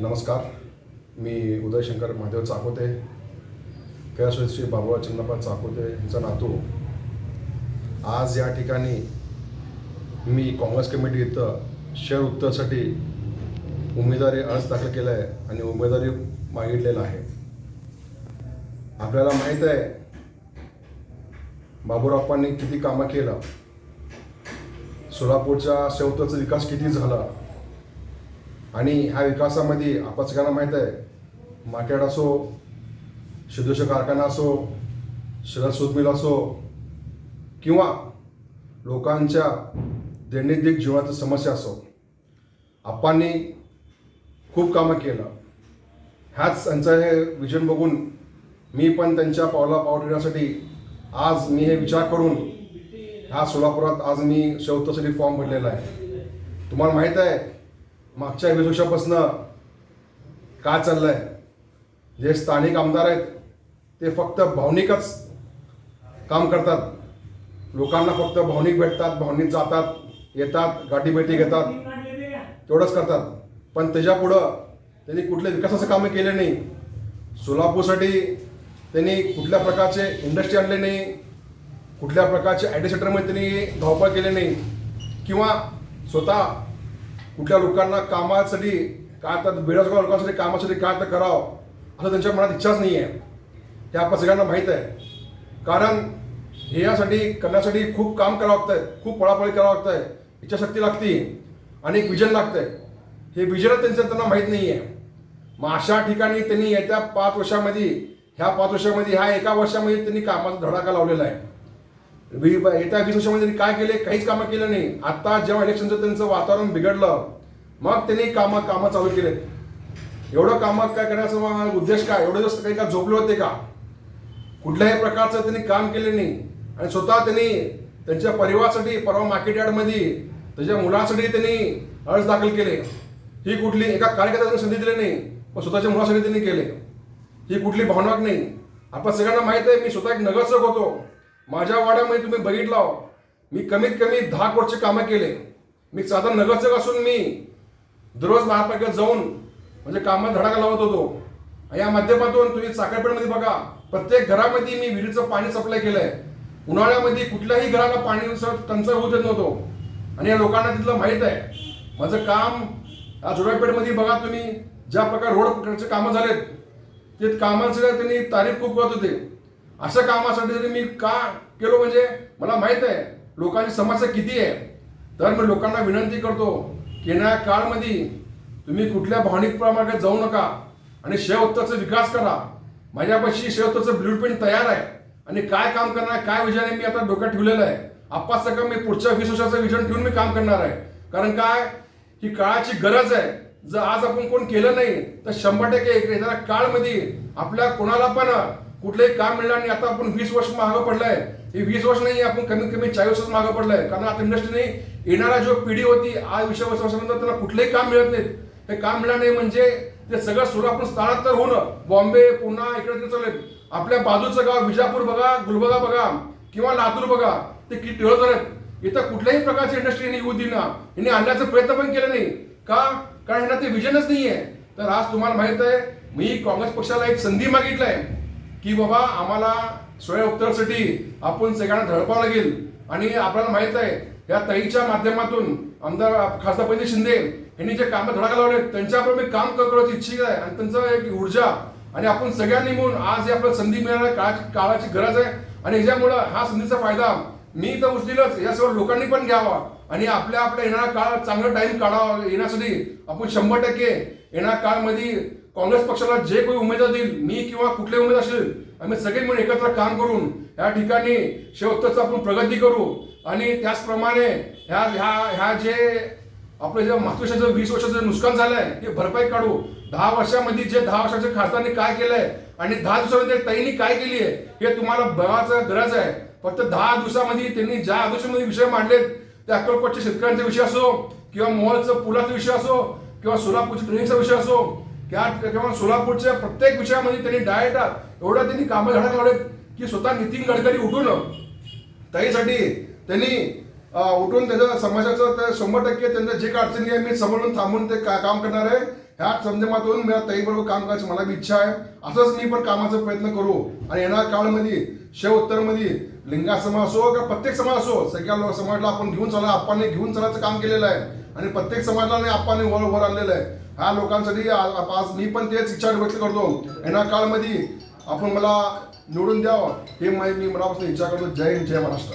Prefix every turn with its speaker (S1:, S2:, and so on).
S1: नमस्कार. मी उदयशंकर महादेव चाकोते. कैलासवासी श्री बाबुराव चंद्रप्पा चाकोते यांचा नातू. आज या ठिकाणी मी काँग्रेस कमिटी इथं शहर उत्तरसाठी उमेदवारी अर्ज दाखल केला आहे आणि उमेदवारी मागितलेला आहे. आपल्याला माहीत आहे बाबुराप्पांनी किती कामं केलं? सोलापूरच्या शेवटचा विकास किती झाला? आणि ह्या विकासामध्ये आपण सगळ्यांना माहीत आहे मार्केट असो शिदोश कारखाना असो शरद सूत मिल असो किंवा लोकांच्या दैनंदिन जीवनात समस्या असो आप्पांनी खूप कामं केलं. ह्याच त्यांचं हे विजन बघून मी पण त्यांच्या पावला पाव ठेवण्यासाठी आज मी हे विचार करून ह्या सोलापुरात आज मी शेवटसाठी फॉर्म भरलेला आहे. तुम्हाला माहीत आहे मागच्या एक वर्षापासनं काय चाललं आहे जे स्थानिक आमदार आहेत ते फक्त भावनिकच काम करतात. लोकांना फक्त भावनिक भेटतात भावनिक जातात येतात गाठीभेटी घेतात तेवढंच करतात. पण त्याच्यापुढं त्यांनी कुठले विकासाचं कामं केले नाही. सोलापूरसाठी त्यांनी कुठल्या प्रकारचे इंडस्ट्री आणले नाही. कुठल्या प्रकारचे आय टी सेक्टरमध्ये त्यांनी धावपळ केले नाही. किंवा स्वतः कुठल्या लोकांना कामासाठी काय तर बेरोजगार लोकांसाठी कामासाठी काय तर करावं असं त्यांच्या मनात इच्छाच नाही आहे हे आपण सगळ्यांना माहीत आहे. कारण हे यासाठी करण्यासाठी खूप काम करावं लागतं आहे खूप पळापळी करावं लागतं आहे इच्छाशक्ती लागते आणि एक विजन लागतं आहे हे विजनच त्यांचं त्यांना माहीत नाही आहे मग अशा ठिकाणी त्यांनी येत्या पाच वर्षामध्ये ह्या पाच वर्षामध्ये ह्या एका वर्षामध्ये त्यांनी कामाचा धडाका लावलेला आहे. म्हणजे येत्या वीस वर्षामध्ये त्यांनी काय केले काहीच कामं केलं नाही. आता जेव्हा इलेक्शनचं त्यांचं वातावरण बिघडलं मग त्यांनी कामं कामं चालू केले एवढं कामं काय करण्याचा उद्देश काय? एवढे दिवस काही का झोपले होते का? कुठल्याही प्रकारचं त्यांनी काम केले नाही. आणि स्वतः त्यांनी त्यांच्या परिवारासाठी परवा मार्केट यार्डमध्ये त्याच्या मुलासाठी त्यांनी अर्ज दाखल केले. ही कुठली एका कार्यकर्त्याने संधी दिली नाही पण स्वतःच्या मुलासाठी त्यांनी केले. ही कुठली भावना नाही. आपण सगळ्यांना माहीत आहे मी स्वतः एक नगरसेवक होतो. माझ्या वाड्यामध्ये तुम्ही बघितला हो. मी कमीत कमी दहा कोटचे कामं केले. मी साधारण नगरसेवक असून मी दररोज महापालिकेत जाऊन म्हणजे कामात धडाका लावत होतो. या माध्यमातून तुम्ही साखरपेठमध्ये बघा प्रत्येक घरामध्ये मी विहिरीचं पाणी सप्लाय केलंय. उन्हाळ्यामध्ये कुठल्याही घराला पाणी टंचाई होऊ देत नव्हतो. आणि या लोकांना तिथलं माहीत आहे. माझं काम या जोडापेठमध्ये बघा तुम्ही ज्या प्रकारे रोड कामं झालेत ते कामांसाठी त्यांनी तारीफ खूप करत होते. अशा कामासाठी जरी मी का केलो म्हणजे मला माहीत आहे लोकांची समस्या किती आहे. तर मी लोकांना विनंती करतो की येणाऱ्या काळमध्ये तुम्ही कुठल्या भावनिक प्रमाणात जाऊ नका आणि शेवत्ताचा विकास करा. माझ्यापाशी शेवत्ताचं ब्ल्यूप्रिंट तयार आहे. आणि काय काम करणार आहे, काय विजन आहे मी आता डोक्यात ठेवलेलं आहे. आप्पा सगळं मी पुढच्या वीस वर्षाचं विजन ठेवून मी काम करणार आहे. कारण काय? ही काळाची गरज आहे. जर आज आपण कोण केलं नाही तर शंभर टक्के येणाऱ्या काळमध्ये आपल्या कोणाला पण कुठलंही काम मिळणार नाही. आता आपण वीस वर्ष मागं पडलाय. हे वीस वर्ष नाही आपण कमीत कमी चाळीस वर्ष मागं पडलाय. कारण आता इंडस्ट्रीने येणारा जो पिढी होती आज वीस वर्षानंतर त्याला कुठलंही काम मिळत नाही. हे काम मिळणार नाही म्हणजे ते सगळं सोलापूर स्थळांतर होणं. बॉम्बे पुन्हा इकडे तिकडे चालेल आपल्या बाजूचं गाव विजापूर बघा गुलबगा बघा किंवा लातूर बघा ते किती टिळत आहेत. इथं कुठल्याही प्रकारची इंडस्ट्री येऊ दिना. यांनी आणण्याचा प्रयत्न पण केला नाही. का? कारण यांना ते विजनच नाही आहे तर आज तुम्हाला माहीत आहे मी काँग्रेस पक्षाला एक संधी मागितलाय की बाबा आम्हाला सोया उत्तरासाठी आपण सगळ्यांना धडपावं लागेल. आणि आपल्याला माहीत आहे या ताईच्या माध्यमातून आमदार खासदार पंडित शिंदे यांनी जे कामं धडाका लावले त्यांच्याबरोबर मी काम करण्याची इच्छिक आहे. आणि त्यांचं एक ऊर्जा आणि आपण सगळ्यांनी मिळून आज ही आपल्याला संधी मिळाल्या काळाची काळाची गरज आहे. आणि याच्यामुळं हा संधीचा फायदा मी तर उचलीलच. या सर्व लोकांनी पण घ्यावा. आणि आपल्या आपल्या येणारा काळ चांगला टाईम काढावा. येण्यासाठी आपण शंभर टक्के येणाऱ्या काळमध्ये काँग्रेस पक्षाला जे कोणी उमेदवार देईल मी किंवा कुठले उमेदवार असेल आम्ही सगळे मिळून एकत्र काम करून या ठिकाणी शेवटचं आपण प्रगती करू. आणि त्याचप्रमाणे ह्या ह्या ह्या जे आपलं जे मातृशाचं वीस वर्षाचं नुकसान नुकसान झालंय ते भरपाई काढू. दहा वर्षामध्ये जे दहा वर्षाच्या खासदारांनी काय केलंय आणि दहा दिवसामध्ये ताईंनी काय केली आहे हे तुम्हाला बघायचं गरज आहे. फक्त दहा दिवसामध्ये त्यांनी ज्या आदर्शामध्ये विषय मांडलेत त्या अक्कलकोटच्या शेतकऱ्यांचा विषय असो किंवा मोहलचं पुलाचा विषय असो किंवा सोलापूरच्या ट्रेनिंगचा विषय असो त्या किंवा सोलापूरच्या प्रत्येक विषयामध्ये त्यांनी डायरेक्ट एवढं त्यांनी कामं झाडा लावले की स्वतः नितीन गडकरी उठून त्याहीसाठी त्यांनी उठून त्याच्या समाजाचं तर शंभर टक्के त्यांचं जे काय अडचणी आहे मी समोरून थांबून ते का- काम करणार आहे. ह्या संयमातून मला ताईबरोबर काम करायची मला बी इच्छा आहे. असंच मी पण कामाचा प्रयत्न करू. आणि येणार काळामध्ये शव उत्तरमध्ये लिंगा समाज असो किंवा प्रत्येक समाज असो सगळ्या लोक समाजाला आपण घेऊन चला आपण घेऊन चालायचं काम केलेलं आहे. आणि प्रत्येक समाजाला आपण वर वर आणलेलं आहे. ह्या लोकांसाठी आज मी पण तेच इच्छा व्यक्त करतो. येणाऱ्या काळामध्ये आपण मला निवडून द्यावं हे मी मी मनापासून इच्छा करतो. जय हिंद जय महाराष्ट्र.